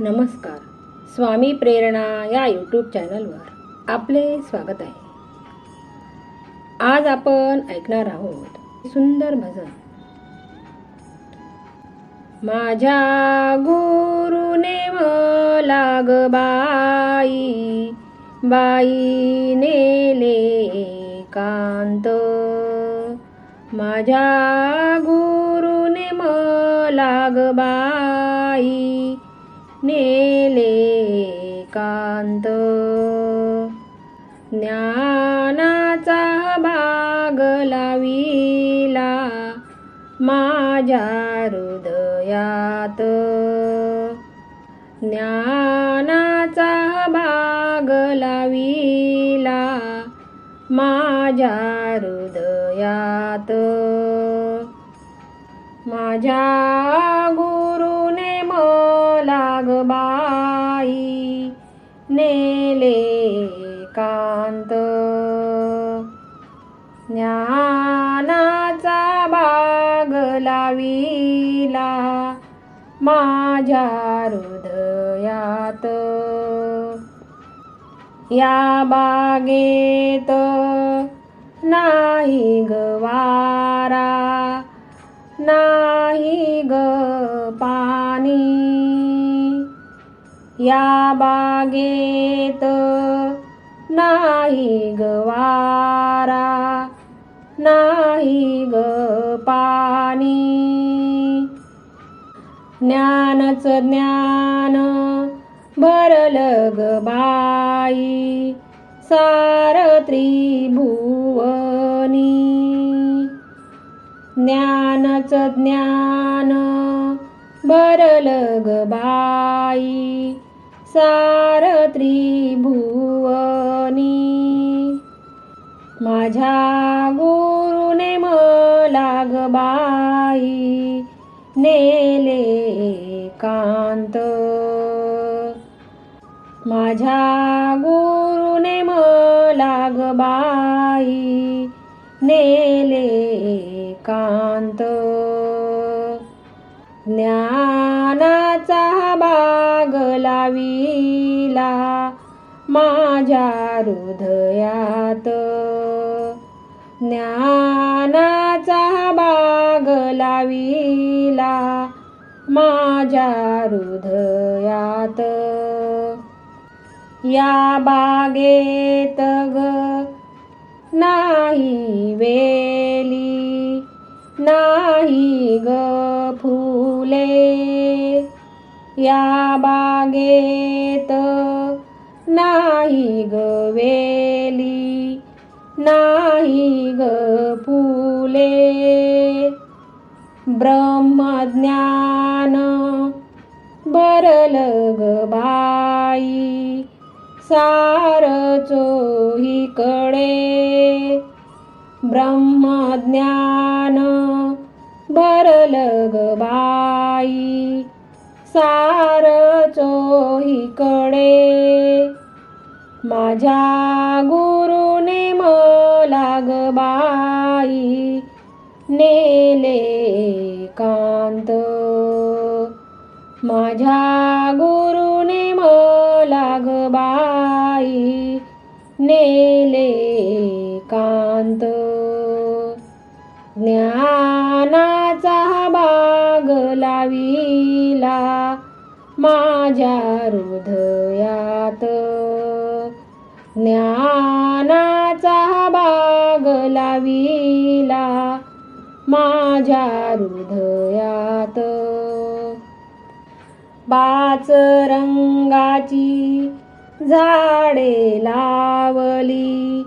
नमस्कार. स्वामी प्रेरणा या यूट्यूब चॅनलवर आपले स्वागत आहे. आज आपण ऐकणार आहोत सुंदर भजन. माझ्या गुरुने लाग बाई बाई नेले कांत. माझ्या गुरुने लाग बाई नेले कांत ज्ञानाचा भाग लाविला माझ्या हृदयात. ज्ञानाचा भाग लाविला माझ्या हृदयात. माझ्या गुरुने मग बाई नेले कांत. ज्ञानाचा बाग लाविला माझ्या हृदयात. या बागेत नाही गवारा नाही ग पाणी. या बागेत नाही गवारा नाही ग पाणी. ज्ञानच ज्ञान भरल ग बाई सार त्रिभुवनी ज्ञानच ज्ञान भरल ग बाई संसार त्रिभुवनी माझ्या गुरुने मलाग बाई नेले कांत माझ्या गुरुने मलाग बाई नेले कांत ज्ञानाचा बा लाविला माझ्या हृदयात. ज्ञानाचा बाग लाविला माझ्या हृदयात. या बागेत ग नाही वेली नाही ग फुले. या बागेत नाही ग वेली नाही ग फुले. ब्रह्मज्ञान भरल ग बाई सार चोहीकडे. ब्रह्मज्ञान भरल ग माझ्या गुरुने मला बाई नेले कांत. माझ्या गुरुने मला बाई नेले कांत. ज्ञानाचा बाग लाविला माझ्या हृदय ज्ञानाचा भाग लाविला माझ्या हृदयात. पाच रंगाची झाडे लावली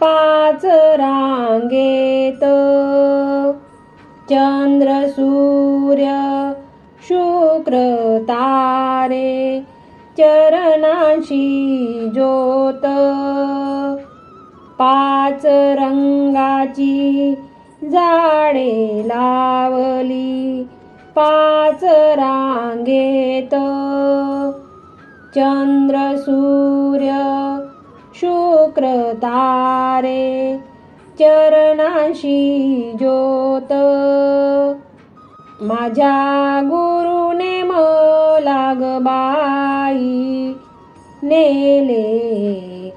पाच रांगेत. चंद्र सूर्य शुक्र तारे चरणाशी ज्योत. पाच रंगाची झाडे लावली पाच रांगेत. चंद्र सूर्य शुक्र तारे चरणाशी ज्योत. माझ्या गुरुने मलाग बाई नेले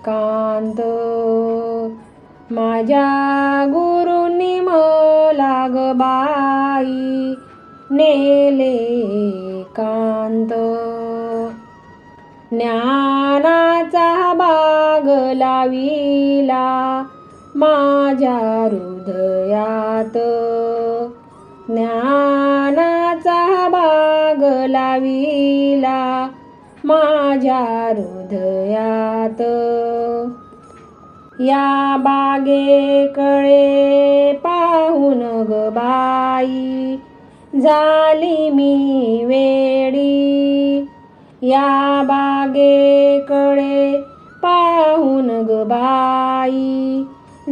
कांत. माझ्या गुरुनी मलाग बाई नेले कांत. ज्ञानाचा बाग लाविला माझ्या हृदयात. ज्ञान लाविला माझ्या हृदयात. या बागेकडे पाहून ग बाई झाली मी वेडी. या बागेकडे पाहून ग बाई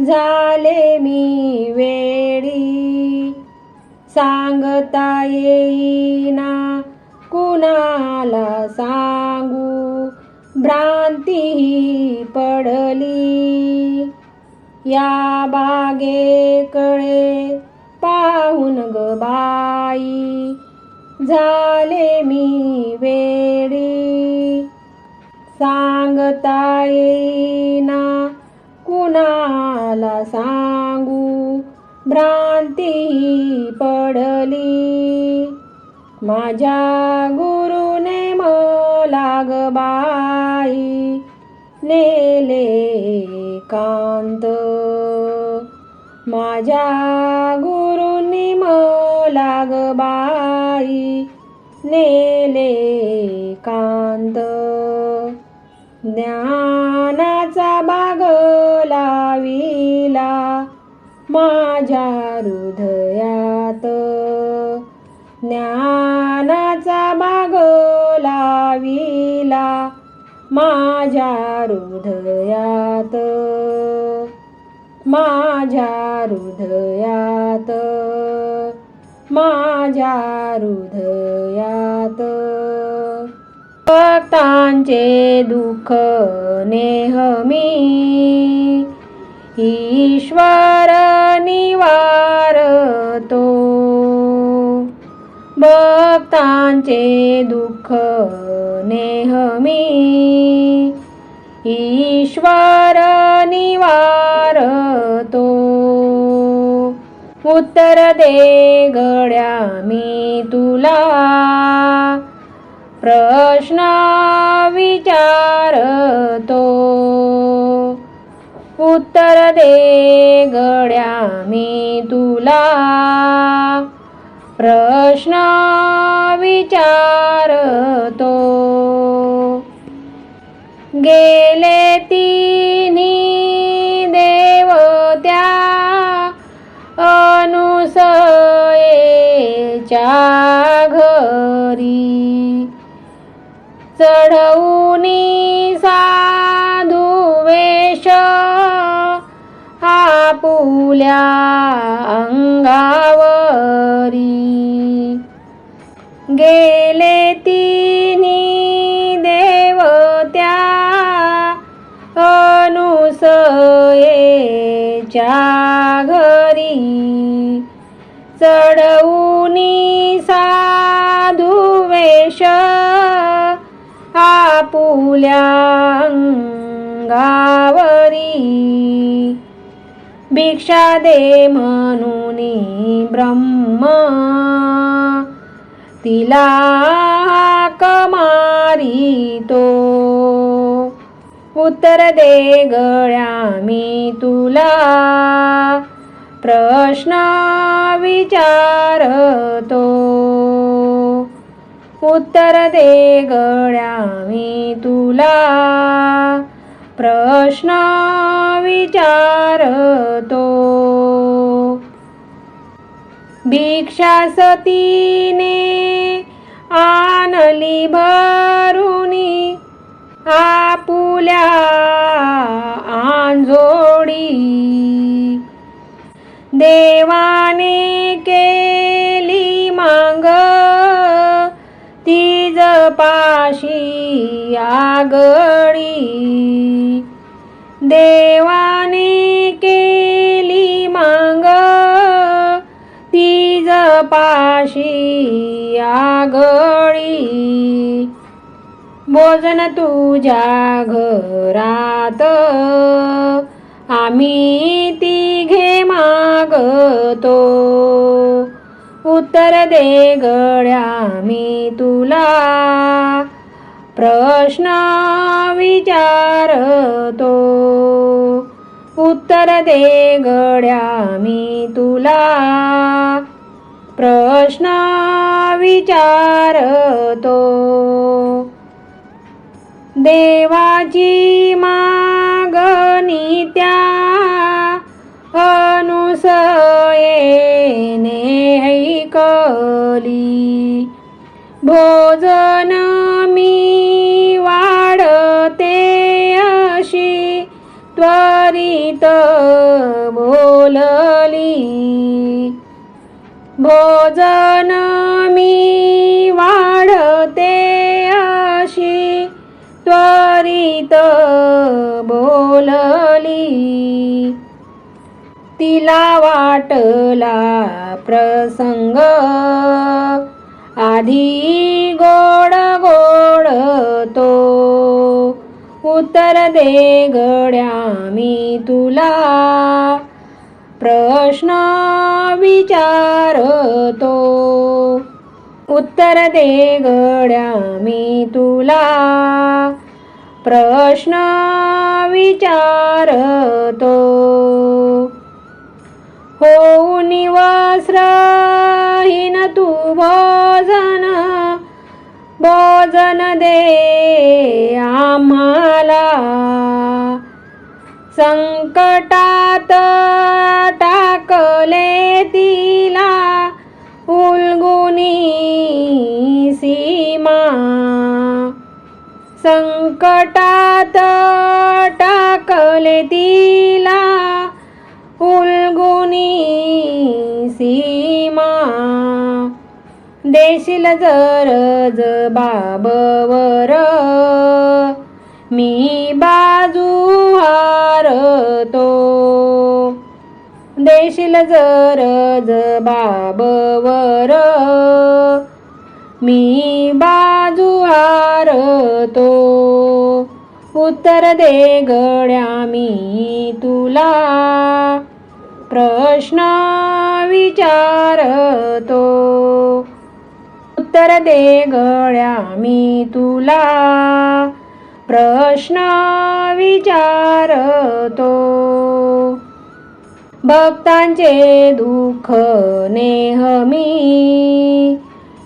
झाले मी वेडी. सांगता येईना कुणाला सांगू? भ्रांती पडली. या बागेकडे पाहून ग बाई झाले मी वेडी. सांगता येईना कुणाला सांगू? भ्रांती पडली. माझ्या गुरुने मलाग बाई नेले कांत. माझ्या गुरुनी मलाग बाई नेले कांत. ज्ञानाचा बाग लाविला माझ्या हृदयात. ज्ञानाचा बाग लाविला माझ्या हृदयात. माझ्या हृदयात. माझ्या हृदयात. भक्तांचे दुःख नेहमी ईश्वर भक्तांचे दुःख नेहमी ईश्वर निवारतो उत्तर दे गड्या मी तुला. प्रश्न विचारतो. उत्तर दे गड्या मी तुला. प्रश्न विचारतो. गेले तिन्ही देवत्या अनुसयेच्या घरी. चढवूनी साधू वेश आपुल्या अंगावर गेले तिनी देवत्या अनुसयेच्या घरी. चढवूनी साधू वेश आपुल्या गावरी भिक्षा दे म्हणून ब्रह्मा. तिला कमारी तो. उत्तर दे गळ्या मी तुला. प्रश्न विचारतो. उत्तर दे गळ्या मी तुला. प्रश्न विचारतो. भिक्षा सतीने आणली भरुनी आपुल्या आंजोडी. देवाने केली मांग पाशी आगळी. देवाने केली मांग तीज पाशी आगळी. भोजन तुझ्या घरात आम्ही तिघे मागतो. उत्तर दे गड्या मी तुला. प्रश्न विचारतो. उत्तर दे गड्या मी तुला. प्रश्न विचारतो. देवाची मागणी त्या अनुसयेने ऐकली भोजन मी वाढते अशी त्वरित बोलली। भोजन मी वाढते अशी त्वरित बोलली। तिला वाटला प्रसंग. आधी गोड गोड तो. उत्तर दे गड्या मी तुला. प्रश्न विचारतो. उत्तर दे गड्या मी तुला. प्रश्न विचारतो. वस्त्रहीन तू भोजन भोजन दे आम्हाला. संकटात टाकले तिला उलगुनी सीमा. संकटात टाकले ती देशील जर बाबवर मी बाजू हारतो. देशील जर बाबवर मी बाजू हारतो. उत्तर दे गड्या मी तुला. प्रश्न विचारतो. उत्तर दे गळ्या मी तुला. प्रश्न विचारतो. भक्तांचे दुःख नेहमी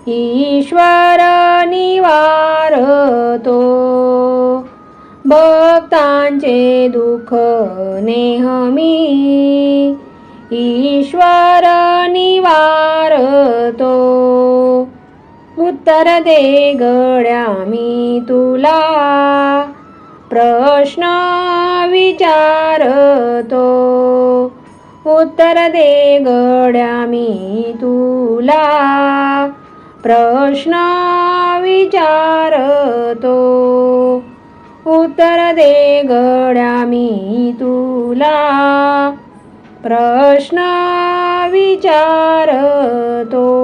ईश्वर निवारतो. भक्तांचे दुःख नेहमी ईश्वर निवारतो. उत्तर दे गड्या मी तुला. प्रश्न विचारतो. उत्तर दे गड्या मी तुला. प्रश्न विचारतो. उत्तर दे गड्या मी तुला. प्रश्न विचारतो.